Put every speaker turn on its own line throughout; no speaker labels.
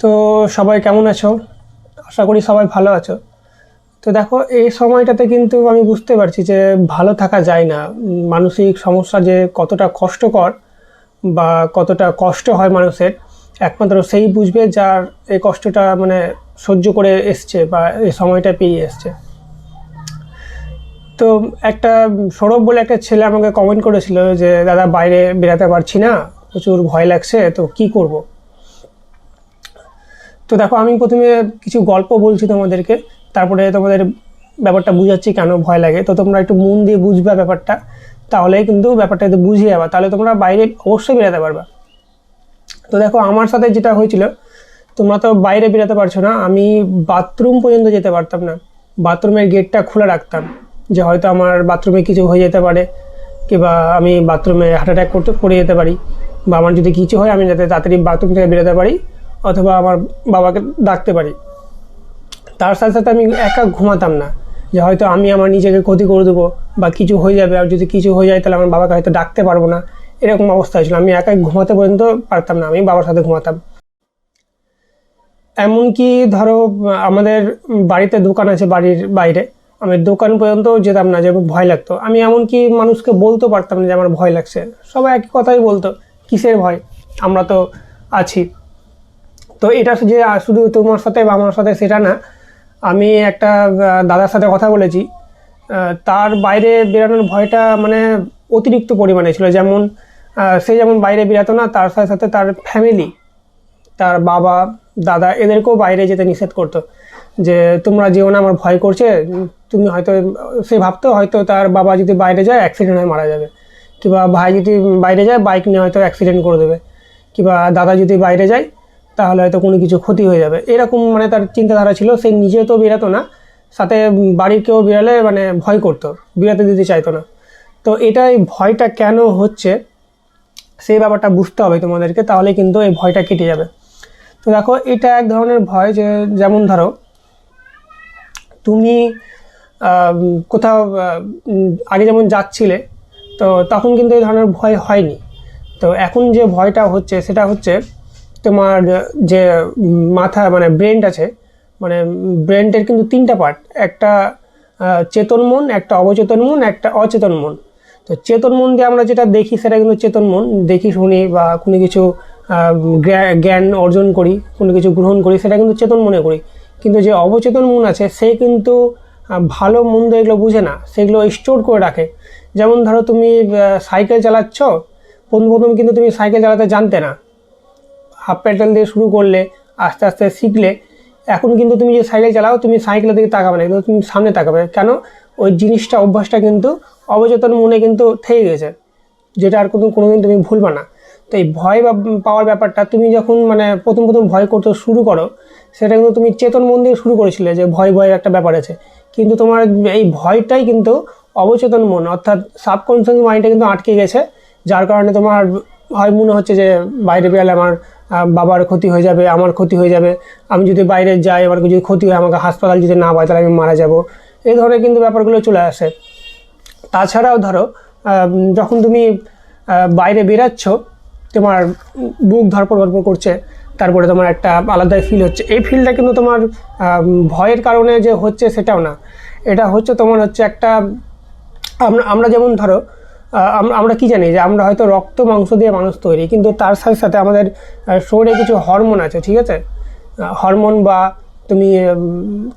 তো সবাই কেমন আছো? আশা করি সবাই ভালো আছো। তো দেখো, এই সময়টাতে কিন্তু আমি বুঝতে পারছি যে ভালো থাকা যায় না। মানসিক সমস্যা যে কতটা কষ্টকর বা কতটা কষ্ট হয় মানুষের, একমাত্র সেই বুঝবে যার এই কষ্টটা মানে সহ্য করে এসছে বা এই সময়টা পেরিয়ে এসছে। তো একটা সৌরভ বলে একটা ছেলে আমাকে কমেন্ট করেছিল যে, দাদা, বাইরে বেরাতে পারছি না, প্রচুর ভয় লাগছে, তো কি করব? তো দেখো, আমি প্রথমে কিছু গল্প বলছি তোমাদেরকে, তারপরে তোমাদের ব্যাপারটা বুঝাচ্ছি কেন ভয় লাগে। তো তোমরা একটু মন দিয়ে বুঝবা ব্যাপারটা, তাহলে কিন্তু ব্যাপারটা যদি বুঝিয়ে যাবা। তাহলে তোমরা বাইরে অবশ্যই বেরোতে পারবা। তো দেখো, আমার সাথে যেটা হয়েছিল, তোমরা তো বাইরে বেরোতে পারছ না, আমি বাথরুম পর্যন্ত যেতে পারতাম না। বাথরুমের গেটটা খোলা রাখতাম, যে হয়তো আমার বাথরুমে কিছু হয়ে যেতে পারে, কিংবা আমি বাথরুমে হার্ট অ্যাটাক করতে, পড়ে যেতে পারি, বা আমার যদি কিছু হয়, আমি যাতে তাড়াতাড়ি বাথরুম থেকে বেরোতে পারি। অথবা আমার বাবাকে ডাকতে পারি। তার সাথে সাথে আমি একা ঘুমাতাম না। যে হয়তো আমি আমার নিজেকে ক্ষতি করে দেবো বা কিছু হয়ে যাবে, আর যদি কিছু হয়ে যায় তাহলে আমার বাবাকে হয়তো ডাকতে পারব না। এরকম অবস্থা ছিল আমি একাই ঘুমাতে পর্যন্ত পারতাম না। আমি বাবার সাথে ঘুমাতাম। এমনকি ধরো, আমাদের বাড়িতে দোকান আছে বাড়ির বাইরে। আমি দোকান পর্যন্ত যেতাম না যে ভয় লাগতো। আমি এমনকি মানুষকে বলতে পারতাম না যে আমার ভয় লাগছে। সবাই একই কথাই বলতো, কিসের ভয়? আমরা তো আছি। তো এটা যে শুধু তোমার সাথে বা আমার সাথে সেটা না, আমি একটা দাদার সাথে কথা বলেছি। তার বাইরে বেরানোর ভয়টা মানে অতিরিক্ত পরিমাণে ছিল। যেমন সে যেমন বাইরে বেরাতো না, তার সাথে সাথে তার ফ্যামিলি তার বাবা, দাদা এদেরকেও বাইরে যেতে নিষেধ করতো। যে, তোমরা যেও না, আমার ভয় করছে। তুমি হয়তো, সে ভাবতো হয়তো তার বাবা যদি বাইরে যায় অ্যাক্সিডেন্ট হয়ে মারা যাবে। কিংবা ভাই যদি বাইরে যায় বাইক নিয়ে হয়তো অ্যাক্সিডেন্ট করে দেবে। কিংবা দাদা যদি বাইরে যায় তাহলে হয়তো কোনো কিছু ক্ষতি হয়ে যাবে। এরকম মানে তার চিন্তাধারা ছিল, সে নিজে তো বেরাতো না। সাথে বাড়ির কেউ বেরালে মানে ভয় করতো, বেরাতে দিতে চাইতো না। তো এটাই ভয়টা কেন হচ্ছে, সেই ব্যাপারটা বুঝতে হবে তোমাদেরকে, তাহলে কিন্তু এই ভয়টা কেটে যাবে। তো দেখো, এটা এক ধরনের ভয় যে, যেমন ধরো, তুমি কোথাও আগে যেমন যাচ্ছিলে, তো তখন কিন্তু এই ধরনের ভয় হয়নি। তো এখন যে ভয়টা হচ্ছে, সেটা হচ্ছে তোমার যে মাথা মানে ব্রেনটা আছে মানে ব্রেনটার কিন্তু তিনটা পার্ট একটা চেতন মন, একটা অবচেতন মন, একটা অচেতন মন। তো চেতন মন দিয়ে আমরা যেটা দেখি, সেটা কিন্তু চেতন মন। দেখি, শুনি বা কোনো কিছু জ্ঞান অর্জন করি, কোনো কিছু গ্রহণ করি, সেটা কিন্তু চেতন মনে করি। কিন্তু যে অবচেতন মন আছে, সে কিন্তু ভালো মন্দ এগুলো বুঝে না। সেগুলো স্টোর করে রাখে। যেমন ধরো তুমি সাইকেল চালাচ্ছ, প্রথম প্রথম কিন্তু তুমি সাইকেল চালাতে জানতে না। হাফ প্যাডেল দিয়ে শুরু করলে আস্তে আস্তে শিখলে, এখন কিন্তু তুমি যে সাইকেল চালাও, তুমি সাইকেলের দিকে তাকাবে না, কিন্তু তুমি সামনে তাকাবে। কেন? ওই জিনিসটা, অভ্যাসটা কিন্তু অবচেতন মনে কিন্তু থেকে গেছে, যেটা আর কোনো কোনোদিন তুমি ভুলবে না। তো এই ভয় বা পাওয়ার ব্যাপারটা তুমি যখন মানে প্রথম প্রথম ভয় করতে শুরু করো, সেটা কিন্তু তুমি চেতন মন দিয়ে শুরু করেছিলে যে ভয় ভয়ের একটা ব্যাপার আছে। কিন্তু তোমার এই ভয়টাই কিন্তু অবচেতন মন, অর্থাৎ সাবকনসিয়াস মাইন্ডটা কিন্তু আটকে গেছে, যার কারণে তোমার হয় মনে হচ্ছে যে বাইরে বেরোলে আমার বাবার ক্ষতি হয়ে যাবে, আমার ক্ষতি হয়ে যাবে। আমি যদি বাইরে যাই, আমার যদি ক্ষতি হয়, আমাকে হাসপাতাল যদি না পাই তাহলে আমি মারা যাব। এই ধরনের কিন্তু ব্যাপারগুলো চলে আসে। তাছাড়াও ধরো যখন তুমি বাইরে বেরাচ্ছ, তোমার বুক ধরপড় ধরপড় করছে, তারপরে তোমার একটা আলাদাই ফিল হচ্ছে। এই ফিলটা কিন্তু তোমার ভয়ের কারণে যে হচ্ছে সেটাও না। এটা হচ্ছে তোমার হচ্ছে একটা আমরা যেমন ধরো আমরা কি জানি যে আমরা হয়তো রক্ত, মাংস দিয়ে মানুষ তৈরি, কিন্তু তার সাথে সাথে আমাদের শরীরে কিছু হরমোন আছে, ঠিক আছে? হরমোন বা তুমি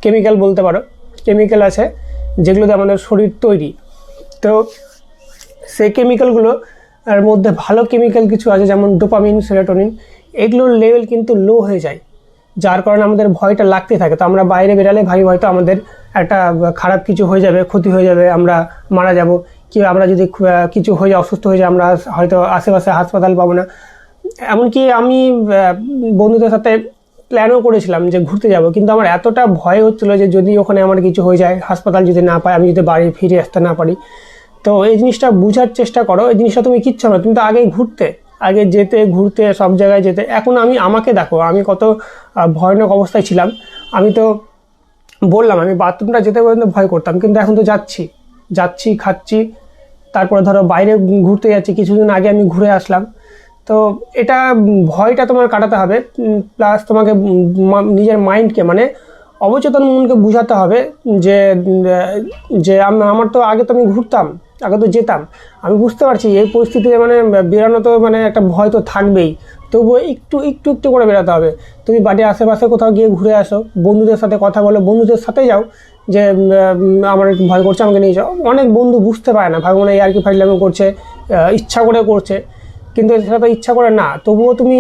কেমিক্যাল বলতে পারো। কেমিক্যাল আছে যেগুলোতে আমাদের শরীর তৈরি। তো সেই কেমিক্যালগুলো এর মধ্যে ভালো কেমিক্যাল কিছু আছে, যেমন ডোপামিন সেরোটোনিন এগুলোর লেভেল কিন্তু লো হয়ে যায়। যার কারণে আমাদের ভয়টা লাগতে থাকে। তো আমরা বাইরে বেরালে ভাই, হয়তো আমাদের একটা খারাপ কিছু হয়ে যাবে, ক্ষতি হয়ে যাবে, আমরা মারা যাব। কি আমরা যদি কিছু হয়ে যায়, অসুস্থ হয়ে যায়, আমরা হয়তো আশেপাশে হাসপাতাল পাবো না। এমনকি আমি বন্ধুদের সাথে প্ল্যানও করেছিলাম যে ঘুরতে যাব, কিন্তু আমার এতটা ভয় হচ্ছিল যে যদি ওখানে আমার কিছু হয়ে যায়, হাসপাতাল যদি না পাই আমি যদি বাড়ি ফিরে আসতে না পারি। তো এই জিনিসটা বোঝার চেষ্টা করো, এই জিনিসটা তুমি কিচ্ছু না, তুমি তো আগে ঘুরতে, আগে যেতে, ঘুরতে, সব জায়গায় যেতে। এখন আমি, আমাকে দেখো, আমি কত ভয়ানক অবস্থায় ছিলাম। আমি তো বললাম, আমি বাথরুমটা যেতে পর্যন্ত ভয় করতাম, কিন্তু এখন তো যাচ্ছি যাচ্ছি, খাচ্ছি। তারপরে ধরো বাইরে ঘুরতে যাচ্ছি, কিছুদিন আগে আমি ঘুরে আসলাম। তো এটা ভয়টা তোমার কাটাতে হবে প্লাস তোমাকে নিজের মাইন্ডকে মানে অবচেতন মনকে বোঝাতে হবে যে যে আমার তো আগে তো আমি ঘুরতাম, আগে তো যেতাম। আমি বুঝতে পারছি এই পরিস্থিতিতে মানে বেরোনো তো মানে একটা ভয় তো থাকবেই। তবুও একটু একটু একটু করে বেরোতে হবে। তুমি বাড়ির আশেপাশে কোথাও গিয়ে ঘুরে আসো, বন্ধুদের সাথে কথা বলো, বন্ধুদের সাথে যাও যে আমার ভয় করছে, আমাকে নিয়ে যাও। অনেক বন্ধু বুঝতে পারে না ভাই মনে আর কি ফাইলামি করছে ইচ্ছা করে করছে, কিন্তু সেটা তো ইচ্ছা করে না। তবুও তুমি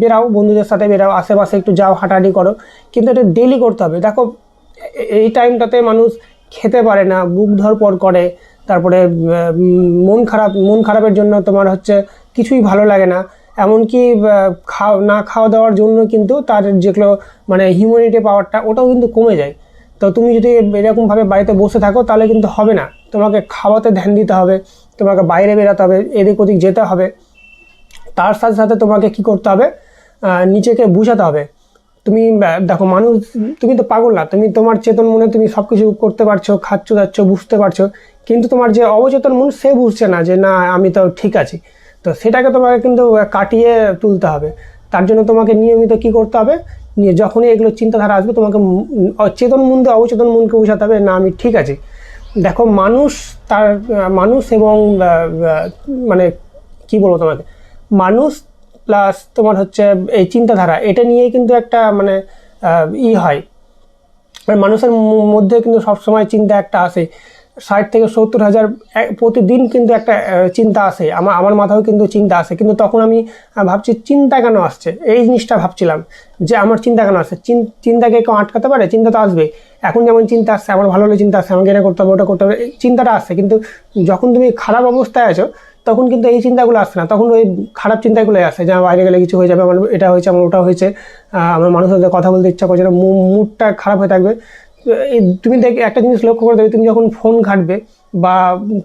বেরাও, বন্ধুদের সাথে বেরাও, আশেপাশে একটু যাও, হাঁটাহাঁটি করো, কিন্তু এটা ডেলি করতে হবে। দেখো এই টাইমটাতে মানুষ খেতে পারে না, বুক ধরপড় করে, তারপরে মন খারাপ, মন খারাপের জন্য তোমার হচ্ছে কিছুই ভালো লাগে না। এমনকি খাওয়া না খাওয়া দাওয়ার জন্য কিন্তু তার যেগুলো মানে হিউম্যানিটি পাওয়ারটা ওটাও কিন্তু কমে যায়। তো তুমি যদি এরকমভাবে বাড়িতে বসে থাকো, তাহলে কিন্তু হবে না। তোমাকে খাওয়াতে ধ্যান দিতে হবে, তোমাকে বাইরে বেরাতে হবে, এদিক ওদিক যেতে হবে। তার সাথে সাথে তোমাকে কি করতে হবে? নিজেকে বুঝাতে হবে। তুমি দেখো, মানুষ, তুমি তো পাগল না। তুমি তোমার চেতন মনে তুমি সব কিছু করতে পারছ, খাচ্ছ যাচ্ছ বুঝতে পারছ। কিন্তু তোমার যে অবচেতন মন, সে বুঝছে না যে, না, আমি তো ঠিক আছি। তো সেটাকে তোমাকে কিন্তু কাটিয়ে তুলতে হবে। তার জন্য তোমাকে নিয়মিত কি করতে হবে? নিয়ে যখনই এগুলো চিন্তাধারা আসবে, তোমাকে অচেতন মন দিয়ে অবচেতন মনকে বোঝাতে হবে, না, আমি ঠিক আছে। দেখো, মানুষ তার মানুষ এবং মানে কি বলব তোমাকে? মানুষ প্লাস তোমার হচ্ছে এই চিন্তাধারা, এটা নিয়েই কিন্তু একটা মানে ই হয়। মানে মানুষের মধ্যে কিন্তু সবসময় চিন্তা একটা আসে। ষাট থেকে সত্তর হাজার প্রতিদিন কিন্তু একটা চিন্তা আসে। আমার আমার মাথাও কিন্তু চিন্তা আসে। কিন্তু তখন আমি ভাবছি, চিন্তা কেন আসছে? এই জিনিসটা ভাবছিলাম যে, আমার চিন্তা কেন আসছে? চিন্তাকে কেউ আটকাতে পারে? চিন্তা তো আসবে এখন যেমন চিন্তা আসছে, আমার ভালো হলে চিন্তা আসছে, আমাকে এটা করতে হবে, ওটা করতে হবে চিন্তাটা আসছে। কিন্তু যখন তুমি খারাপ অবস্থায় আছো, তখন কিন্তু এই চিন্তাগুলো আসছে না। তখন ওই খারাপ চিন্তাগুলোই আসে যে, আমার বাইরে গেলে কিছু হয়ে যাবে, আমার এটা হয়েছে, আমার ওটা হয়েছে আমার মানুষের সাথে কথা বলতে ইচ্ছা করছে না মুডটা খারাপ হয়ে থাকবে। তুমি দেখ, একটা জিনিস লক্ষ্য করে দেবে, তুমি যখন ফোন ঘাটবে বা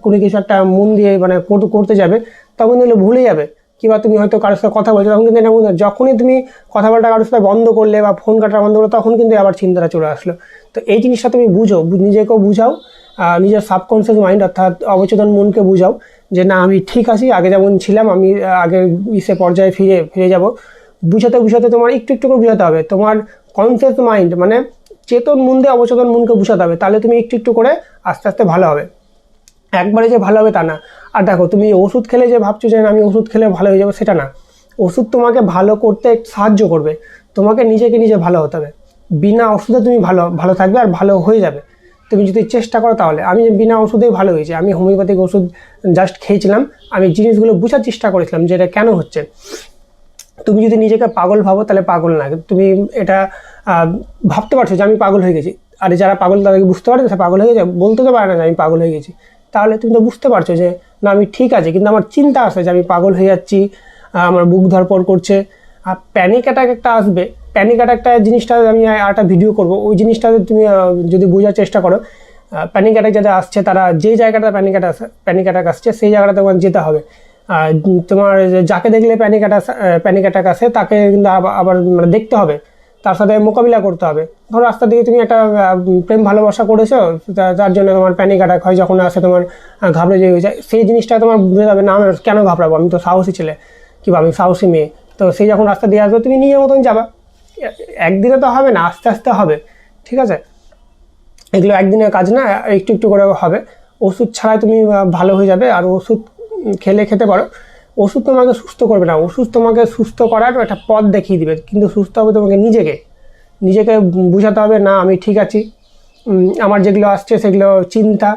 কোনো কিছু একটা মন দিয়ে মানে করতে যাবে, তখন কিন্তু ভুলে যাবে কিংবা তুমি হয়তো কারোর সাথে কথা বলছো, তখন কিন্তু এটা মনে যখনই তুমি কথাবার্তা কারোর সাথে বন্ধ করলে বা ফোন কাটা বন্ধ করলে, তখন কিন্তু আবার চিন্তাটা চলে আসলো। তো এই জিনিসটা তুমি বুঝো নিজেকেও বুঝাও নিজের সাবকনসিয়াস মাইন্ড অর্থাৎ অবচেতন মনকে বুঝাও যে না, আমি ঠিক আছি, আগে যেমন ছিলাম, আমি আগের ইসে পর্যায়ে ফিরে ফিরে যাব। বুঝাতে বুঝাতে তোমার একটু একটু করে বুঝাতে হবে। তোমার কনসিয়াস মাইন্ড মানে চেতন মন দিয়ে অবচেতন মনকে বুঝাতে হবে। তাহলে তুমি একটু একটু করে আস্তে আস্তে ভালো হবে। একবারে যে ভালো হবে তা না। আর দেখো, তুমি ওষুধ খেলে যে ভাবছ যে আমি ওষুধ খেলে ভালো হয়ে যাব, সেটা না। ওষুধ তোমাকে ভালো করতে সাহায্য করবে। তোমাকে নিজেকে নিজে ভালো হতে হবে। বিনা ওষুধে তুমি ভালো ভালো থাকবে আর ভালো হয়ে যাবে। তুমি যদি চেষ্টা করো তাহলে। আমি বিনা ওষুধেই ভালো হয়েছি, আমি হোমিওপ্যাথিক ওষুধ জাস্ট খেয়েছিলাম। আমি জিনিসগুলো বোঝার চেষ্টা করেছিলাম যে এটা কেন হচ্ছে। তুমি যদি নিজেকে পাগল ভাবো তাহলে পাগল না। তুমি এটা ভাবতে পারছ যে আমি পাগল হয়ে গেছি। আর যারা পাগল তাদেরকে বুঝতে পারে সে পাগল হয়ে গেছে, বলতে তো পারে না যে আমি পাগল হয়ে গেছি। তাহলে তুমি তো বুঝতে পারছ যে, না, আমি ঠিক আছে, কিন্তু আমার চিন্তা আসে যে আমি পাগল হয়ে যাচ্ছি আমার বুক ধরপড় করছে। আর প্যানিক অ্যাটাক একটা আসবে। প্যানিক অ্যাটাকটা জিনিসটা আমি একটা ভিডিও করব। ওই জিনিসটা তুমি যদি বোঝার চেষ্টা করো প্যানিক অ্যাটাক যাদের আসছে, তারা যে জায়গাটা প্যানিক অ্যাটাক প্যানিক অ্যাটাক আসছে, সেই জায়গাটা তোমার যেতে হবে। তোমার যাকে দেখলে প্যানিক অ্যাটাক প্যানিক অ্যাটাক আসে, তাকে কিন্তু আবার মানে দেখতে হবে। তার সাথে মোকাবিলা করতে হবে। ধরো রাস্তা দিয়ে তুমি একটা প্রেম ভালোবাসা করেছ তার জন্য তোমার প্যানিক অ্যাটাক হয়, যখন আসে তোমার ঘাবড়ে যে হয়ে যায়, সেই জিনিসটা তোমার বুঝে যাবে, না কেন ঘাবড়াবো? আমি তো সাহসী ছেলে। কিংবা আমি সাহসী মেয়ে? তো সেই যখন রাস্তা দিয়ে আসবে, তুমি নিজের মতন যাবা। একদিনে তো হবে না, আস্তে আস্তে হবে। ঠিক আছে? এগুলো একদিনের কাজ না, একটু একটু করে হবে। ওষুধ ছাড়াই তুমি ভালো হয়ে যাবে, আর ওষুধ খেলে খেতে পারো। ওষুধ তোমাকে সুস্থ করবে না। ওষুধ তোমাকে সুস্থ করার একটা পথ দেখিয়ে দিবে। কিন্তু সুস্থ হবে তোমাকে নিজেকে। নিজেকে বুঝাতে হবে, না, আমি ঠিক আছি। আমার যেগুলো আসছে সেগুলো চিন্তা।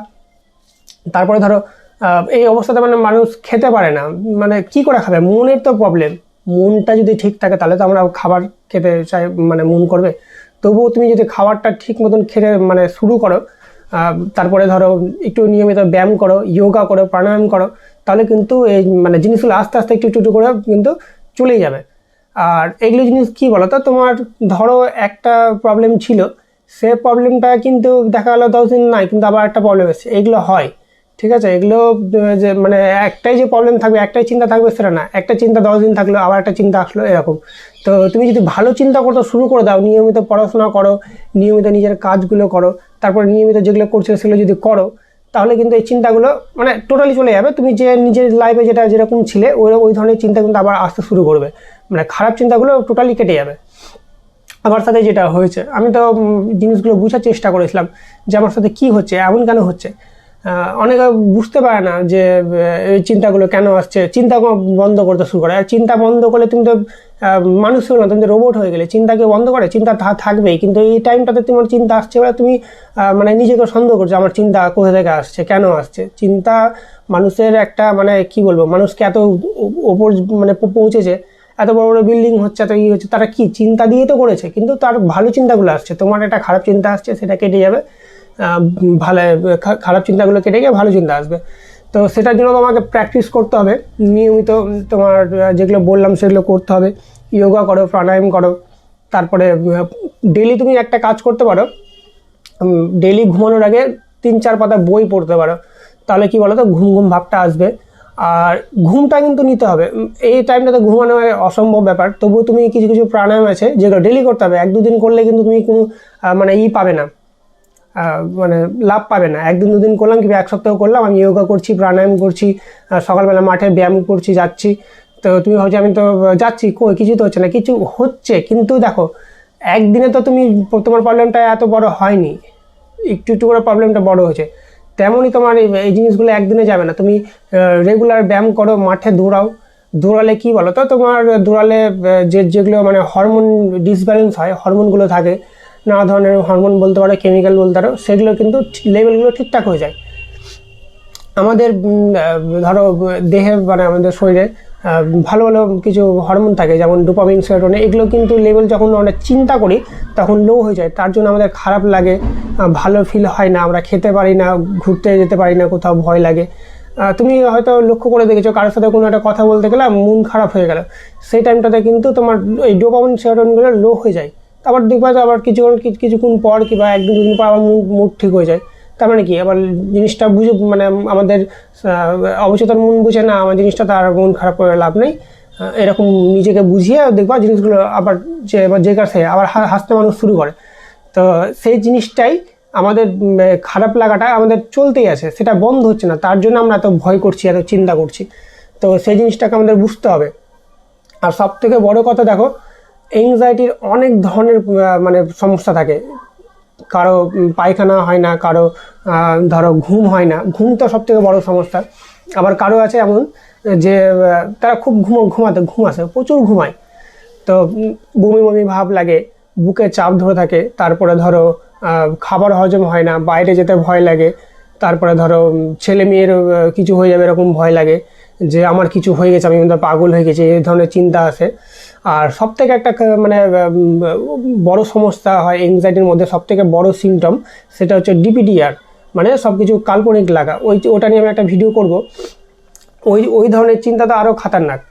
তারপরে ধরো এই অবস্থাতে মানে মানুষ খেতে পারে না। মানে কি করে খাবে? মনের তো প্রবলেম মনটা যদি ঠিক থাকে, তাহলে তো আমরা খাবার খেতে চাই মানে মন করবে। তবুও তুমি যদি খাবারটা ঠিক মতন খেতে মানে শুরু করো তারপরে ধরো একটু নিয়মিত ব্যায়াম করো যোগা করো, প্রাণায়াম করো তাহলে কিন্তু এই মানে জিনিসগুলো আস্তে আস্তে একটু একটু করে কিন্তু চলেই যাবে। আর এগুলো জিনিস কী বলো তো তোমার ধরো একটা প্রবলেম ছিল, সে প্রবলেমটা কিন্তু দেখা গেলো দশ দিন নাই, কিন্তু আবার একটা প্রবলেম এসেছে। এগুলো হয়, ঠিক আছে? এগুলো যে মানে একটাই যে প্রবলেম থাকবে, একটাই চিন্তা থাকবে সেটা না। একটা চিন্তা দশ দিন থাকল, আবার একটা চিন্তা আসলো এরকম। তো তুমি যদি ভালো চিন্তা করতে শুরু করে দাও, নিয়মিত পড়াশোনা করো, নিয়মিত নিজের কাজগুলো করো, তারপরে নিয়মিত যেগুলো করছ সেগুলো যদি করো তাহলে কিন্তু এই চিন্তাগুলো মানে টোটালি চলে যাবে। তুমি যে নিজের লাইফে যেটা যেরকম ছিলে, ওই ওই ধরনের চিন্তা কিন্তু আবার আসতে শুরু করবে। মানে খারাপ চিন্তাগুলো টোটালি কেটে যাবে। আমার সাথে যেটা হয়েছে, আমি তো জিনিসগুলো বোঝার চেষ্টা করেছিলাম যে আমার সাথে কি হচ্ছে, এমন কেন হচ্ছে। অনেকে বুঝতে পারে না যে এই চিন্তাগুলো কেন আসছে। চিন্তা বন্ধ করতে শুরু করে। আর চিন্তা বন্ধ করলে তুমি তো মানুষ হলো না, তুমি তো রোবট হয়ে গেলে। চিন্তাকে বন্ধ করে, চিন্তা থা- থাকবেই। কিন্তু এই টাইমটাতে তোমার চিন্তা আসছে বলে তুমি মানে নিজেকে সন্দেহ করছ, আমার চিন্তা কোথা থেকে আসছে, কেন আসছে? চিন্তা মানুষের একটা মানে কি বলব, মানুষকে এত ওপর মানে পৌঁছেছে, এত বড় বড় বিল্ডিং হচ্ছে, এত ই হচ্ছে, তারা কি? চিন্তা দিয়েই তো করেছে, কিন্তু তার ভালো চিন্তাগুলো আসছে। তোমার একটা খারাপ চিন্তা আসছে, সেটা কেটে যাবে। ভালো খারাপ চিন্তাগুলো কেটে গিয়ে ভালো চিন্তা আসবে। তো সেটার জন্য তোমাকে প্র্যাকটিস করতে হবে। নিয়মিত তোমার যেগুলো বললাম সেগুলো করতে হবে। যোগা করো, প্রাণায়াম করো। তারপরে ডেলি তুমি একটা কাজ করতে পারো। ডেলি ঘুমানোর আগে তিন চার পাতা বই পড়তে পারো। তাহলে কি বলো তো ঘুম ঘুম ভাবটা আসবে। আর ঘুমটা কিন্তু নিতে হবে। এই টাইমটাতে ঘুমানো অসম্ভব ব্যাপার। তবুও তুমি কিছু কিছু প্রাণায়াম আছে যেগুলো ডেলি করতে হবে। এক দুদিন করলে কিন্তু তুমি কোনো মানে ই পাবে না। মানে লাভ পাবে না। একদিন দুদিন করলাম কি এক সপ্তাহ করলাম, আমি যোগা করছি, প্রাণায়াম করছি সকালবেলা মাঠে ব্যায়াম করছি, যাচ্ছি। তো তুমি ভাবছ আমি তো যাচ্ছি, কই? কিছু তো হচ্ছে না, কিছু হচ্ছে, কিন্তু দেখো, একদিনে তো তুমি, তোমার প্রবলেমটা এত বড় হয়নি। একটু একটু করে প্রবলেমটা বড় হয়েছে। তেমনই তোমার এই জিনিসগুলো একদিনে যাবে না। তুমি রেগুলার ব্যায়াম করো, মাঠে দৌড়াও। দৌড়ালে কি বলো তো তোমার দৌড়ালে যে, যেগুলো মানে হরমোন ডিসব্যালেন্স হয় হরমোনগুলো থাকে। নানা ধরনের হরমোন বলতে পারো কেমিক্যাল বলতে পারো, সেগুলো কিন্তু লেভেলগুলো ঠিকঠাক হয়ে যায়। আমাদের ধরো, দেহে মানে আমাদের শরীরে ভালো ভালো কিছু হরমোন থাকে, যেমন ডোপামিন সেরোটোনিন এগুলো কিন্তু লেভেল যখন আমরা চিন্তা করি, তখন লো হয়ে যায়। তার জন্য আমাদের খারাপ লাগে ভালো ফিল হয় না, আমরা খেতে পারি না, ঘুরতে যেতে পারি না, কোথাও ভয় লাগে। তুমি হয়তো লক্ষ্য করে দেখেছ, কারোর সাথে কোনো একটা কথা বলতে গেলে মন খারাপ হয়ে গেল। সেই টাইমটাতে কিন্তু তোমার এই ডোপামিন সেরোটোনিনগুলো লো হয়ে যায়। তারপর দেখবা যে আবার কিছুক্ষণ কিছুক্ষণ পর কিংবা একদিন দুদিন পর আবার মুড ঠিক হয়ে যায়। তার মানে কি? আবার জিনিসটা বুঝে মানে আমাদের অবচেতন মন বুঝে, না, আমার জিনিসটা তার মন খারাপ করে লাভ নেই। এরকম নিজেকে বুঝিয়ে দেখবা জিনিসগুলো আবার যে যে কাছে আবার হাসতে মানুষ শুরু করে। তো সেই জিনিসটাই আমাদের খারাপ লাগাটা আমাদের চলতেই আছে। সেটা বন্ধ হচ্ছে না। তার জন্য আমরা এত ভয় করছি, এত চিন্তা করছি। তো সেই জিনিসটাকে আমাদের বুঝতে হবে। আর সব থেকে বড় কথা দেখো এংজাইটির অনেক ধরনের মানে সমস্যা থাকে। কারও পায়খানা হয় না, কারও ধরো ঘুম হয় না। ঘুম তো সব থেকে বড় সমস্যা। আবার কারও আছে এমন যে তারা খুব ঘুম, ঘুমাতে, ঘুম আসে, প্রচুর ঘুমায়। তো বমি বমি ভাব লাগে, বুকে চাপ ধরে থাকে, তারপরে ধরো খাবার হজম হয় না, বাইরে যেতে ভয় লাগে, তারপরে ধরো ছেলে মেয়ের কিছু হয়ে যাবে এরকম ভয় লাগে। যে আমার কিছু হয়ে গেছে, আমি পাগল হয়ে গেছি, এই ধরনের চিন্তা আসে আর সব থেকে একটা মানে বড় সমস্যা হয় এংজাইটির মধ্যে সব থেকে বড় সিমটম সেটা হচ্ছে ডিপিডিআর মানে সব কিছু কাল্পনিক লাগা। ওই ওটা নিয়ে আমি একটা ভিডিও করব। ওই ওই ধরনের চিন্তা তো আরও খাতারনাক।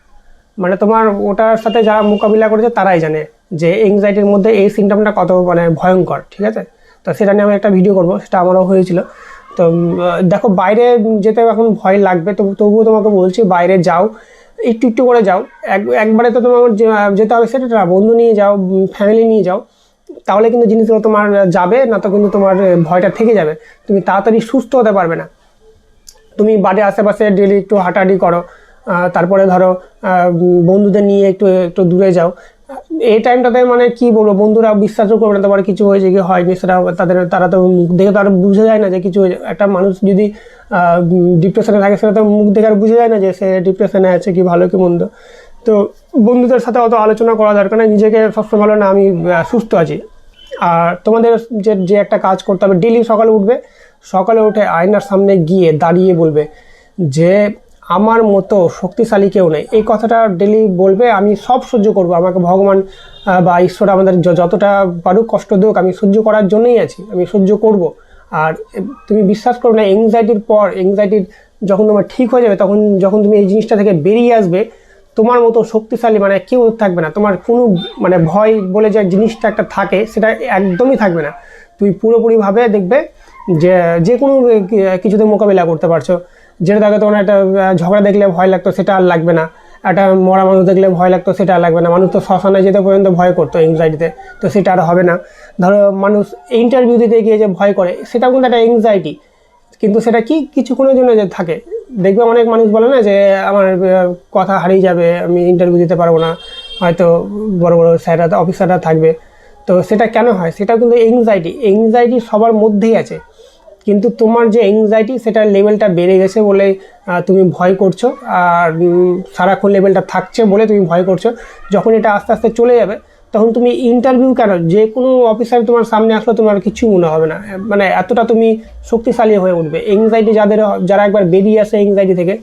মানে তোমার ওটার সাথে যারা মোকাবিলা করেছে তারাই জানে যে এংজাইটির মধ্যে এই সিমটমটা কত মানে ভয়ঙ্কর, ঠিক আছে? তো সেটা নিয়ে আমি একটা ভিডিও করব, সেটা আমারও হয়েছিল। তো দেখো বাইরে যেতে এখন ভয় লাগবে, তবু, তবুও তোমাকে বলছি বাইরে যাও, একটু একটু করে যাও। এক, একবারে তো তোমার যেতে হবে সেটা বন্ধু নিয়ে যাও ফ্যামিলি নিয়ে যাও। তাহলে কিন্তু জিনিসগুলো তোমার যাবে, না তো কিন্তু তোমার ভয়টা থেকে যাবে। তুমি তাড়াতাড়ি সুস্থ হতে পারবে না। তুমি বাড়ির আশেপাশে ডেলি একটু হাঁটাহাঁটি করো তারপরে ধরো বন্ধুদের নিয়ে একটু একটু দূরে যাও। এই টাইমটাতে মানে কি বলব, বন্ধুরা বিশ্বাসও করবে না তোমার কিছু হয়েছে কি হয়নি, সেটা তাদের, তারা তো মুখ দেখে তো আর বুঝে যায় না যে কিছু হয়েছে। একটা মানুষ যদি ডিপ্রেশনে থাকে, সেটা তো মুখ দেখে আর বুঝে যায় না যে সে ডিপ্রেশনে আছে কি ভালো কি মন্দ। তো বন্ধুদের সাথে অত আলোচনা করা দরকার না নিজেকে সবসময় ভালো না, আমি সুস্থ আছি। আর তোমাদের যে যে একটা কাজ করতে হবে ডেলি সকালে উঠবে, সকালে উঠে আয়নার সামনে গিয়ে দাঁড়িয়ে বলবে যে আমার মতো শক্তিশালী কেউ নেই। এই কথাটা ডেলি বলবে, আমি সব সহ্য করব। আমাকে ভগবান বা ঈশ্বর আমাদের যতটা পারুক কষ্ট দেওক আমি সহ্য করার জন্যই আছি। আমি সহ্য করব। আর তুমি বিশ্বাস করো না এংজাইটির পর এংজাইটির যখন তোমার ঠিক হয়ে যাবে, তখন যখন তুমি এই জিনিসটা থেকে বেরিয়ে আসবে, তোমার মতো শক্তিশালী মানে কেউ থাকবে না। তোমার কোনো মানে ভয় বলে যে জিনিসটা একটা থাকে, সেটা একদমই থাকবে না। তুমি পুরোপুরিভাবে দেখবে যে যে কোনো কিছুতে মোকাবিলা করতে পারছ। যেটা দেখো তোমার একটা ঝগড়া দেখলে ভয় লাগতো, সেটা আর লাগবে না। একটা মরা মানুষ দেখলে ভয় লাগতো, সেটা আর লাগবে না। মানুষ তো শ্মশানে যেতে পর্যন্ত ভয় করতো এংজাইটিতে তো সেটা আর হবে না। ধরো মানুষ ইন্টারভিউ দিতে গিয়ে যে ভয় করে, সেটাও কিন্তু একটা এংজাইটি কিন্তু সেটা কি কিছুক্ষণের জন্য যে থাকে? দেখবে অনেক মানুষ বলে না যে, আমার কথা হারিয়ে যাবে, আমি ইন্টারভিউ দিতে পারব না। হয়তো বড় বড় স্যাররা অফিসাররা থাকবে। তো সেটা কেন হয়? সেটা কিন্তু এংজাইটি এংজাইটি সবার মধ্যেই আছে। কিন্তু তোমার যে এংজাইটি সেটার লেভেলটা বেড়ে গেছে বলে তুমি ভয় করছ। আর সারাক্ষণ লেভেলটা থাকছে বলে তুমি ভয় করছ। যখন এটা আস্তে আস্তে চলে যাবে, তখন তুমি ইন্টারভিউ কেন? যে কোনো অফিসার তোমার সামনে আসলে, তোমার কিছু মনে হবে না। মানে এতটা তুমি শক্তিশালী হয়ে উঠবে। এংজাইটি যাদের, যারা একবার বেরিয়ে আসে এংজাইটি থেকে,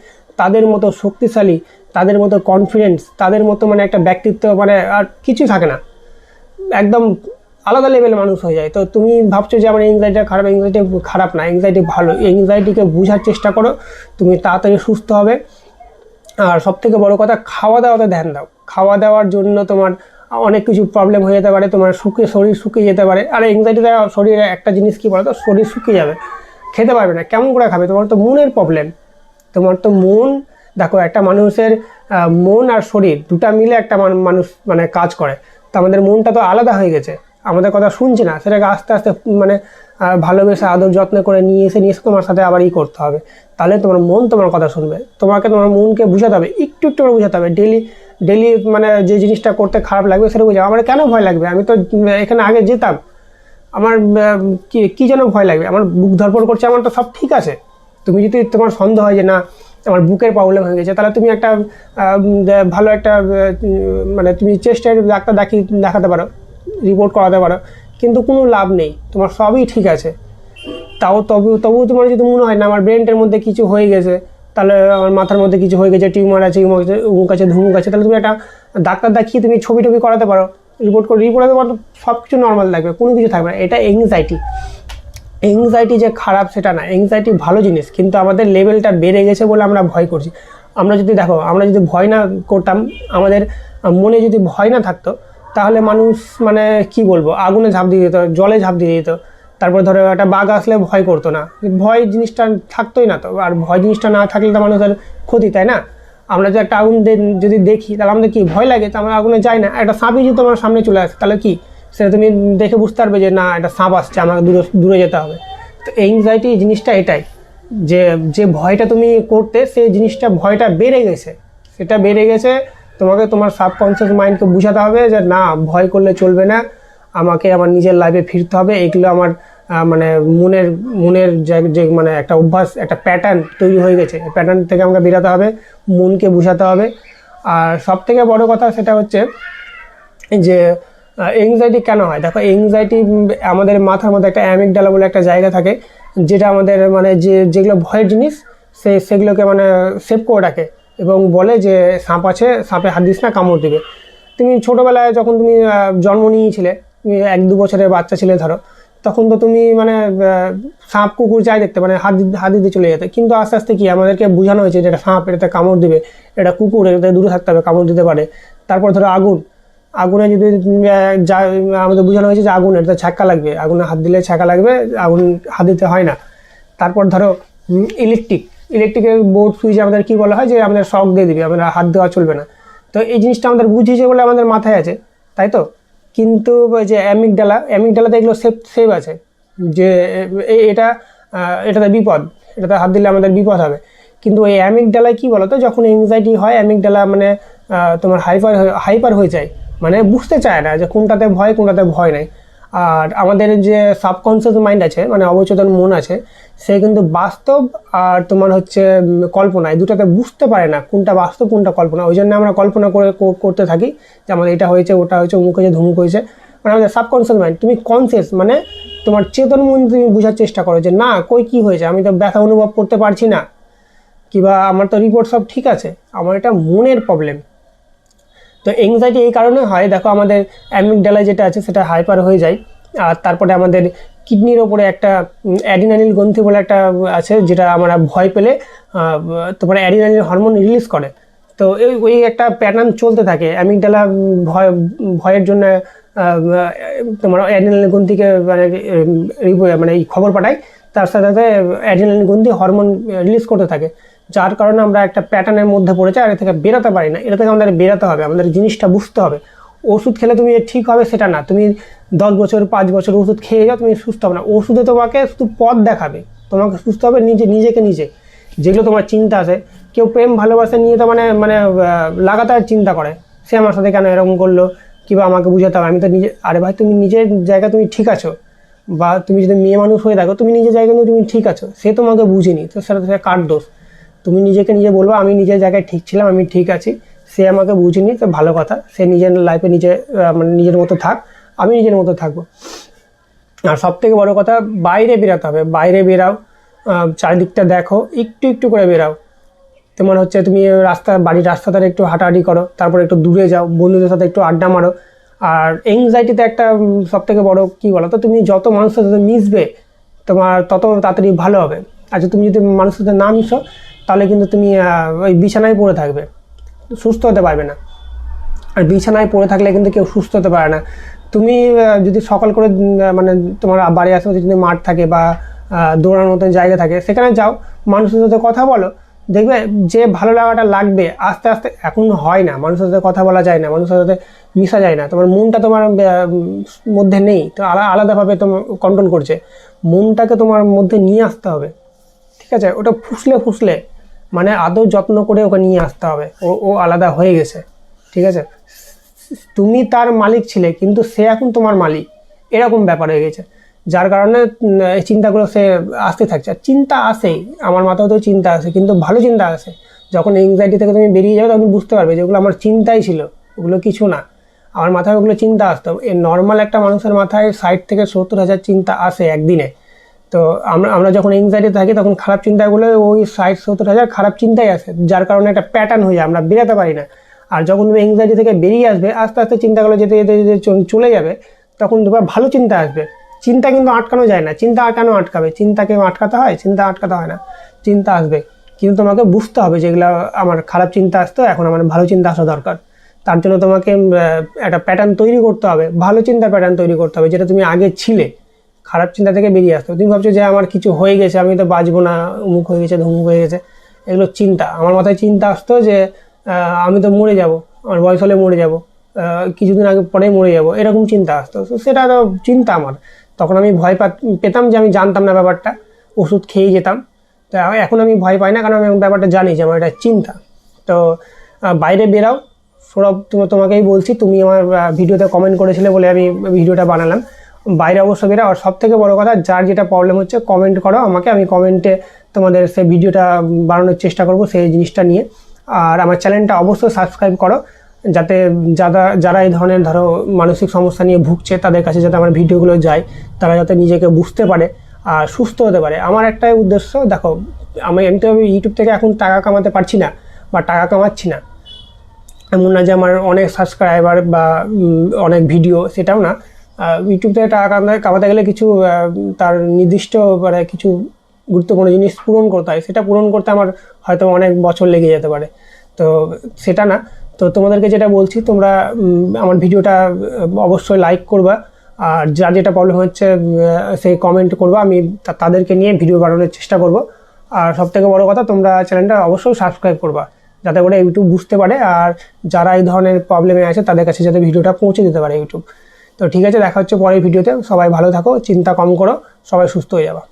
তাদের মতো শক্তিশালী, তাদের মতো কনফিডেন্স তাদের মতো মানে একটা ব্যক্তিত্ব মানে আর কিছু থাকে না। একদম আলাদা লেভেলের মানুষ হয়ে যায়। তো তুমি ভাবছ যে আমার এংজাইটিটা খারাপ এংজাইটি খারাপ না এংজাইটি ভালো। এংজাইটিকে বোঝার চেষ্টা করো, তুমি তাড়াতাড়ি সুস্থ হবে। আর সব থেকে বড় কথা, খাওয়া দাওয়াতে ধ্যান দাও। খাওয়া দাওয়ার জন্য তোমার অনেক কিছু প্রবলেম হয়ে যেতে পারে, তোমার শুকিয়ে শরীর শুকিয়ে যেতে পারে। আর এংজাইটিতে শরীরে একটা জিনিস কী বলো তো শরীর শুকিয়ে যাবে। খেতে পারবে না, কেমন করে খাবে? তোমার তো মনের প্রবলেম তোমার তো মন, দেখো একটা মানুষের মন আর শরীর দুটা মিলে একটা মান- মানুষ মানে কাজ করে। তো আমাদের মনটা তো আলাদা হয়ে গেছে। আমাদের কথা শুনছে না। সেটাকে আস্তে আস্তে মানে ভালোবেসে, আদর যত্ন করে নিয়ে এসে নিয়ে এসে তোমার সাথে আবার ই করতে হবে। তাহলে তোমার মন তোমার কথা শুনবে। তোমাকে তোমার মনকে বুঝাতে হবে, একটু একটু করে বুঝাতে হবে। ডেলি ডেলি মানে যে জিনিসটা করতে খারাপ লাগবে সেটা বুঝাবে আমার কেন ভয় লাগবে? আমি তো, এখানে আগে যেতাম। আমার কি কি যেন ভয় লাগবে? আমার বুক ধরপড় করছে, আমার তো সব ঠিক আছে। তুমি যদি তোমার সন্দেহ হয় যে, না, আমার বুকের প্রবলেম হয়ে গেছে, তাহলে তুমি একটা ভালো একটা মানে তুমি চেস্টের ডাক্তার দেখিয়ে, দেখাতে পারো। রিপোর্ট করাতে পারো। কিন্তু কোনো লাভ নেই। তোমার সবই ঠিক আছে। তাও তবু তবু তোমার যদি মনে হয় না, আমার ব্রেনটার মধ্যে কিছু হয়ে গেছে, তাহলে আমার মাথার মধ্যে কিছু হয়ে গেছে টিউমার আছে ইমুক আছে, উমুক আছে, ধুমুক আছে, তাহলে তুমি একটা ডাক্তার দেখিয়ে তুমি ছবি টবি করাতে পারো। রিপোর্ট করে রিপোর্ট তোমার সব কিছু নর্মাল থাকবে, কোনো কিছু থাকবে না। এটা এংজাইটি এংজাইটি যে খারাপ, সেটা না। এংজাইটি ভালো জিনিস, কিন্তু আমাদের লেভেলটা বেড়ে গেছে বলে আমরা ভয় করছি। আমরা যদি দেখো, আমরা যদি ভয় না করতাম, আমাদের মনে যদি ভয় না থাকতো তাহলে মানুষ মানে কি বলব? আগুনে ঝাঁপ দিয়ে দিত, জলে ঝাঁপ দিয়ে দিত। তারপর ধরো একটা বাঘ আসলে ভয় করতো না। ভয় জিনিসটা থাকতোই না তো। আর ভয় জিনিসটা না থাকলে তো মানুষের ক্ষতি, তাই না? আমরা যে একটা আগুন যদি দেখি, তাহলে আমাদের কি ভয় লাগে? তো আমরা আগুনে যাই না। একটা সাপই যদি তোমার সামনে চলে আসে, তাহলে কি? সেটা তুমি দেখে বুঝতে পারবে যে না, একটা সাপ আসছে, আমাকে দূরে দূরে যেতে হবে। তো এংজাইটি জিনিসটা এটাই, যে যে ভয়টা তুমি করতে, সেই জিনিসটা ভয়টা বেড়ে গেছে। সেটা বেড়ে গেছে তোমাকে তোমার সাবকনসিয়াস মাইন্ডকে বোঝাতে হবে যে না, ভয় করলে চলবে না। আমাকে আমার নিজের লাইফে ফিরতে হবে। এগুলো আমার মানে মনের মনের যে মানে একটা অভ্যাস, একটা প্যাটার্ন তৈরি হয়ে গেছে। প্যাটার্ন থেকে আমাকে বেরাতে হবে, মনকে বোঝাতে হবে। আর সব থেকে বড় কথা সেটা হচ্ছে যে এংজাইটি কেন হয়? দেখো এংজাইটি আমাদের মাথার মধ্যে একটা অ্যামিকডালা বলে একটা জায়গা থাকে, যেটা আমাদের মানে যে, যেগুলো ভয়ের জিনিস, সে, সেগুলোকে মানে সেভ করে রাখে। এবং বলে যে সাপ আছে, সাপে হাত দিস না, কামড় দেবে। তুমি ছোটোবেলায় যখন তুমি জন্ম নিয়েছিলে এক দু বছরের বাচ্চা ছিলে ধরো, তখন তো তুমি মানে সাপ, কুকুর যাই দেখতে মানে হাত হাত দিতে চলে যেতে। কিন্তু আস্তে আস্তে কি আমাদেরকে বোঝানো হয়েছে যে এটা সাপ, এটাতে কামড় দিবে, এটা কুকুর, এটাতে দূরে থাকতে হবে, কামড় দিতে পারে। তারপর ধরো আগুন। আগুনে যদি যা, আমাদের বোঝানো হয়েছে যে আগুন, এটাতে ছাক্কা লাগবে। আগুনে হাত দিলে ছাক্কা লাগবে, আগুন হাত দিতে হয় না। তারপর ধরো ইলেকট্রিক ইলেকট্রিকের বোর্ড সুইচ আমাদের কি বলা হয় যে আমাদের শক দিয়ে দিবে আমাদের হাত দেওয়া চলবে না। তো এই জিনিসটা আমাদের বুঝিয়েছে বলে আমাদের মাথায় আছে তাই তো? কিন্তু যে অ্যামিকডালা অ্যামিকডালাতে এগুলো সেফ সেভ আছে। যে এটা এটাতে বিপদ এটাতে হাত দিলে আমাদের বিপদ হবে। কিন্তু ওই অ্যামিকডালায় কি বলতো যখন এংজাইটি হয় অ্যামিকডালা মানে আহ, তোমার হাইপার হাইপার হয়ে যায় মানে বুঝতে চায় না যে কোনটাতে ভয় কোনটাতে ভয় নাই। আর আমাদের যে সাবকনসিয়াস মাইন্ড আছে মানে অবচেতন মন আছে, সে কিন্তু বাস্তব আর তোমার হচ্ছে কল্পনা, এই দুটাতে বুঝতে পারে না কোনটা বাস্তব, কোনটা কল্পনা। ওই জন্য আমরা কল্পনা করে করতে থাকি যে আমাদের এটা হয়েছে, ওটা হয়েছে, অমুক হয়েছে, ধুমুক হয়েছে। মানে আমাদের সাবকনসিয়াস মাইন্ড তুমি কনসিয়াস মানে তোমার চেতন মন তুমি বোঝার চেষ্টা করো যে, না, কই কি হয়েছে? আমি তো ব্যথা অনুভব করতে পারছি না। কিংবা, আমার তো রিপোর্ট সব ঠিক আছে। আমার এটা মনের প্রবলেম তো এংজাইটি এই কারণে হয়। দেখো, আমাদের অ্যামিকডালা যেটা আছে, সেটা হাইপার হয়ে যায়। আর তারপরে আমাদের কিডনির ওপরে একটা অ্যাডিনালিল গ্রন্থি বলে একটা আছে, যেটা আমরা ভয় পেলে তোমার অ্যাডিনালিল হরমোন রিলিজ করে। তো এই, ওই একটা প্যাটার্ন চলতে থাকে। অ্যামিকডালা ভয়, ভয়ের জন্য তোমার অ্যাডিনালিল গ্রন্থিকে মানে মানে খবর পাঠায়। তার সাথে সাথে অ্যাডিনালিন গ্রন্থি হরমোন রিলিজ করতে থাকে। যার কারণে আমরা একটা প্যাটার্নের মধ্যে পড়েছি আর এ থেকে বেরোতে পারি না। এটা থেকে আমাদের বেরোতে হবে, আমাদের জিনিসটা বুঝতে হবে। ওষুধ খেলে তুমি ঠিক হবে সেটা না। তুমি দশ বছর, পাঁচ বছর ওষুধ খেয়ে যাও, তুমি সুস্থ হবে না। ওষুধে তোমাকে শুধু পথ দেখাবে। তোমাকে সুস্থ হবে নিজে, নিজেকে নিজে। যেগুলো তোমার চিন্তা আছে। কেউ প্রেম, ভালোবাসা নিয়ে তো মানে মানে লাগাতার চিন্তা করে। সে আমার সাথে কেন এরকম করল? কিংবা আমাকে বুঝাতে হবে। আমি তো নিজে, আরে ভাই, তুমি নিজের জায়গায় তুমি ঠিক আছো। বা তুমি যদি মেয়ে মানুষ হয়ে থাকো, তুমি নিজের জায়গায় তুমি ঠিক আছো। সে তোমাকে বুঝিনি। তো সেটা কার দোষ? তুমি নিজেকে নিজে বলব, আমি নিজের জায়গায় ঠিক ছিলাম, আমি ঠিক আছি। সে আমাকে বুঝিনি, তো ভালো কথা। সে নিজের লাইফে নিজে মানে নিজের মতো থাক, আমি নিজের মতো থাকব। আর সব থেকে বড়ো কথা, বাইরে বেরাতে হবে। বাইরে বেরাও চারিদিকটা দেখো, একটু একটু করে বেরাও। তোমার হচ্ছে তুমি রাস্তা, বাড়ির রাস্তা ধারে একটু হাঁটাহাঁটি করো, তারপর একটু দূরে যাও, বন্ধুদের সাথে একটু আড্ডা মারো। আর এংজাইটিতে একটা সব থেকে বড় কী বলো তো তুমি যত মানুষের সাথে মিশবে, তোমার তত তাড়াতাড়ি ভালো হবে। যদি তুমি যদি মানুষের সাথে না মিশো তাহলে কিন্তু তুমি ওই বিছানায় পড়ে থাকবে। সুস্থ হতে পারবে না। আর বিছানায় পড়ে থাকলে কিন্তু কেউ সুস্থ হতে পারে না। তুমি যদি সকাল করে মানে তোমার বাড়ি আশেপাশে যদি মাঠ থাকে বা দৌড়ানোর মতন জায়গা থাকে, সেখানে যাও, মানুষের সাথে কথা বলো। দেখবে যে ভালো লাগাটা লাগবে, আস্তে আস্তে, এখন হয় না। মানুষের সাথে কথা বলা যায় না, মানুষের সাথে মিশা যায় না। তোমার মনটা তোমার মধ্যে নেই, তো আলা- আলাদাভাবে তোমার কন্ট্রোল করছে। মনটাকে তোমার মধ্যে নিয়ে আসতে হবে। ঠিক আছে, ওটা ফুসলে ফুসলে মানে আদৌ যত্ন করে ওকে নিয়ে আসতে হবে। ও ও আলাদা হয়ে গেছে, ঠিক আছে? তুমি তার মালিক ছিলে, কিন্তু সে এখন তোমার মালিক। এরকম ব্যাপার হয়ে গেছে। যার কারণে এই চিন্তাগুলো সে আসতে থাকছে। আর চিন্তা আসেই আমার মাথাও তো চিন্তা আসে, কিন্তু ভালো চিন্তা আসে। যখন এংজাইটি থেকে তুমি বেরিয়ে যাবে, তখন বুঝতে পারবে যেগুলো আমার চিন্তাই ছিল, ওগুলো কিছু না। আমার মাথায় ওগুলো চিন্তা আসতো। নর্মাল একটা মানুষের মাথায় ষাট থেকে সত্তর হাজার চিন্তা আসে একদিনে। তো আমরা আমরা যখন এংজাইটি থাকি, তখন খারাপ চিন্তাগুলো ওই ষাট, সত্তর হাজার খারাপ চিন্তাই আসে, যার কারণে একটা প্যাটার্ন হয়ে যায়, আমরা বেরোতে পারি না। আর যখন তুমি এংজাইটি থেকে বেরিয়ে আসবে, আস্তে আস্তে চিন্তাগুলো যেতে যেতে যেতে চলে যাবে, তখন তোমার ভালো চিন্তা আসবে। চিন্তা কিন্তু আটকানো যায় না, চিন্তা কেন আটকাবে? চিন্তাকে আটকাতে হয়? চিন্তা আটকাতে হয় না, চিন্তা আসবে। কিন্তু তোমাকে বুঝতে হবে যেগুলো আমার খারাপ চিন্তা আসতো, এখন আমার ভালো চিন্তা আসা দরকার। তার জন্য তোমাকে একটা প্যাটার্ন তৈরি করতে হবে, ভালো চিন্তার প্যাটার্ন তৈরি করতে হবে, যেটা তুমি আগে ছিলে। খারাপ চিন্তা থেকে বেরিয়ে আসতে তুমি ভাবছ যে আমার কিছু হয়ে গেছে, আমি তো বাঁচবো না, অমুক হয়ে গেছে, ধমুক হয়ে গেছে। এগুলো চিন্তা। আমার মাথায় চিন্তা আসতো যে আমি তো মরে যাব, আমার বয়স হলে মরে যাব কিছুদিন আগে পরেই মরে যাব, এরকম চিন্তা আসতো। সেটা তো চিন্তা আমার। তখন আমি ভয় পেতাম যে আমি জানতাম না ব্যাপারটা, ওষুধ খেয়েই যেতাম। তো এখন আমি ভয় পাই না, কারণ আমি ব্যাপারটা জানি যে আমার এটা চিন্তা। তো বাইরে বেরাও। সৌরভ, তুমি- তোমাকেই বলছি, তুমি আমার ভিডিওতে কমেন্ট করেছিলে বলে আমি ভিডিওটা বানালাম। বাইরে অবশ্য বেরা আর সব থেকে বড় কথা, যার যেটা প্রবলেম হচ্ছে কমেন্ট করো আমাকে। আমি কমেন্টে তোমাদের সেই ভিডিওটা বানানোর চেষ্টা করব সেই জিনিসটা নিয়ে। আর আমার চ্যানেলটা অবশ্যই সাবস্ক্রাইব করো, যাতে যারা যারা এই ধরনের ধরো মানসিক সমস্যা নিয়ে ভুগছে, তাদের কাছে যাতে আমার ভিডিওগুলো যায়, তারা যাতে নিজেকে বুঝতে পারে আর সুস্থ হতে পারে। আমার একটাই উদ্দেশ্য, দেখো, আমি আমি তো ইউটিউব থেকে এখন টাকা কামাতে পারছি না বা টাকা কামাচ্ছি না। এমন না যে আমার অনেক সাবস্ক্রাইবার বা অনেক ভিডিও সেটাও না। ইউটিউব থেকে টাকা কামাতে গেলে কিছু তার নির্দিষ্ট মানে কিছু গুরুত্বপূর্ণ জিনিস পূরণ করতে হয়। সেটা পূরণ করতে আমার হয়তো অনেক বছর লেগে যেতে পারে। তো সেটা না। তো তোমাদেরকে যেটা বলছি, তোমরা আমার ভিডিওটা অবশ্যই লাইক করবা। আর যার যেটা প্রবলেম হচ্ছে সেই কমেন্ট করবা। আমি তাদেরকে নিয়ে ভিডিও বানানোর চেষ্টা করব। আর সব থেকে বড় কথা, তোমরা চ্যানেলটা অবশ্যই সাবস্ক্রাইব করবা। যাতে করে ইউটিউব বুঝতে পারে। আর যারা এই ধরনের প্রবলেমে আছে, তাদের কাছে যাতে ভিডিওটা পৌঁছে দিতে পারে ইউটিউব তো ঠিক আছে, দেখা হচ্ছে পরের ভিডিওতে। সবাই ভালো থাকো, চিন্তা কম করো, সবাই সুস্থ হয়ে যাবা।